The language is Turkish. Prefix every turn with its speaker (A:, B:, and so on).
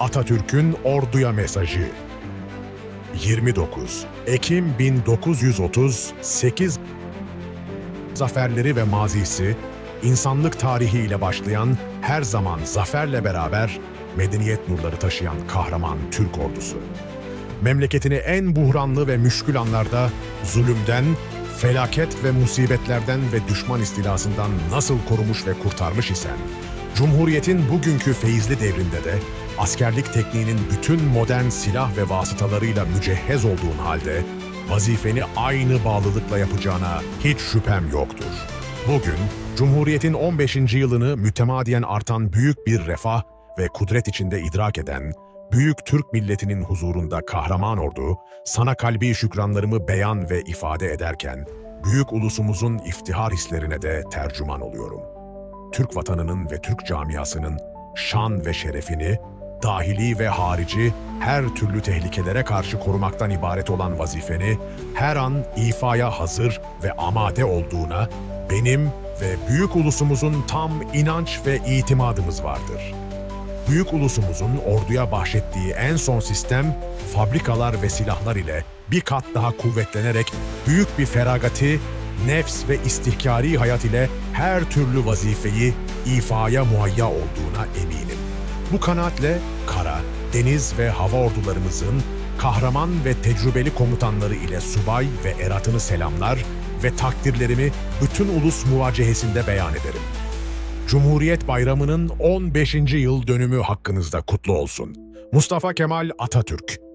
A: Atatürk'ün orduya mesajı 29 Ekim 1938 Zaferleri ve mazisi, insanlık tarihiyle başlayan her zaman zaferle beraber medeniyet nurları taşıyan kahraman Türk ordusu. Memleketini en buhranlı ve müşkül anlarda zulümden, felaket ve musibetlerden ve düşman istilasından nasıl korumuş ve kurtarmış isen, Cumhuriyet'in bugünkü feyizli devrinde de askerlik tekniğinin bütün modern silah ve vasıtalarıyla mücehhez olduğun halde vazifeni aynı bağlılıkla yapacağına hiç şüphem yoktur. Bugün Cumhuriyet'in 15. yılını mütemadiyen artan büyük bir refah ve kudret içinde idrak eden büyük Türk milletinin huzurunda kahraman ordu, sana kalbi şükranlarımı beyan ve ifade ederken, büyük ulusumuzun iftihar hislerine de tercüman oluyorum. Türk vatanının ve Türk camiasının şan ve şerefini, dahili ve harici her türlü tehlikelere karşı korumaktan ibaret olan vazifeni her an ifaya hazır ve amade olduğuna benim ve büyük ulusumuzun tam inanç ve itimadımız vardır. Büyük ulusumuzun orduya bahşettiği en son sistem, fabrikalar ve silahlar ile bir kat daha kuvvetlenerek büyük bir feragati, nefs ve istihkari hayat ile her türlü vazifeyi ifaya muhayya olduğuna eminim. Bu kanaatle kara, deniz ve hava ordularımızın kahraman ve tecrübeli komutanları ile subay ve eratını selamlar ve takdirlerimi bütün ulus muvacehesinde beyan ederim. Cumhuriyet Bayramı'nın 15. yıl dönümü hakkınızda kutlu olsun. Mustafa Kemal Atatürk